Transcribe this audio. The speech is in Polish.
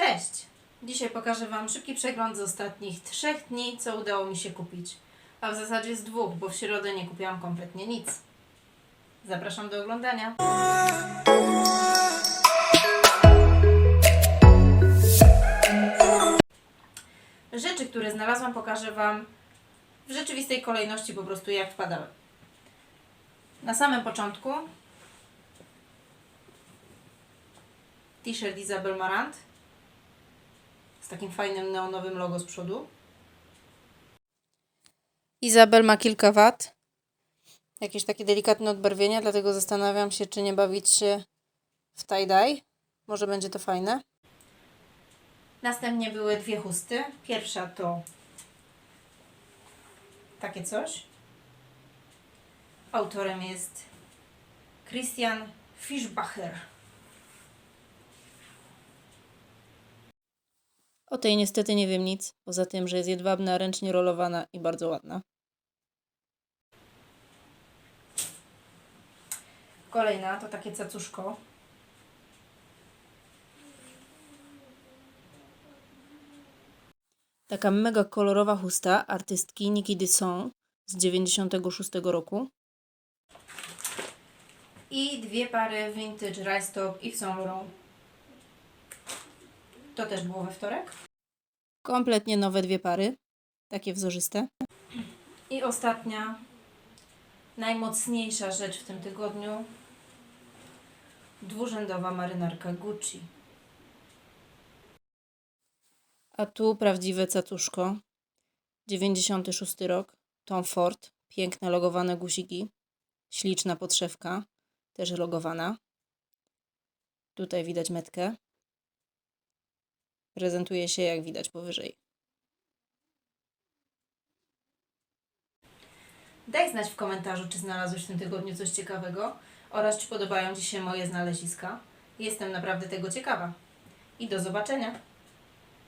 Cześć! Dzisiaj pokażę Wam szybki przegląd z ostatnich trzech dni, co udało mi się kupić. A w zasadzie z dwóch, bo w środę nie kupiłam kompletnie nic. Zapraszam do oglądania. Rzeczy, które znalazłam, pokażę Wam w rzeczywistej kolejności, po prostu jak wpadały. Na samym początku t-shirt Isabel Marant takim fajnym neonowym logo z przodu. Izabel ma kilka wad, jakieś takie delikatne odbarwienia, dlatego zastanawiam się, czy nie bawić się w tie-dye. Może będzie to fajne. Następnie były dwie chusty. Pierwsza to takie coś. Autorem jest Christian Fischbacher. O tej niestety nie wiem nic, poza tym, że jest jedwabna, ręcznie rolowana i bardzo ładna. Kolejna to takie cacuszko. Taka mega kolorowa chusta artystki Niki Dysson z 96 roku. I dwie pary vintage Rice Top i Saint Laurent. To też było we wtorek. Kompletnie nowe dwie pary. Takie wzorzyste. I ostatnia, najmocniejsza rzecz w tym tygodniu. Dwurzędowa marynarka Gucci. A tu prawdziwe cacuszko. 96 rok. Tom Ford. Piękne logowane guziki. Śliczna podszewka. Też logowana. Tutaj widać metkę. Prezentuje się jak widać powyżej. Daj znać w komentarzu, czy znalazłeś w tym tygodniu coś ciekawego oraz czy podobają Ci się moje znaleziska. Jestem naprawdę tego ciekawa. I do zobaczenia.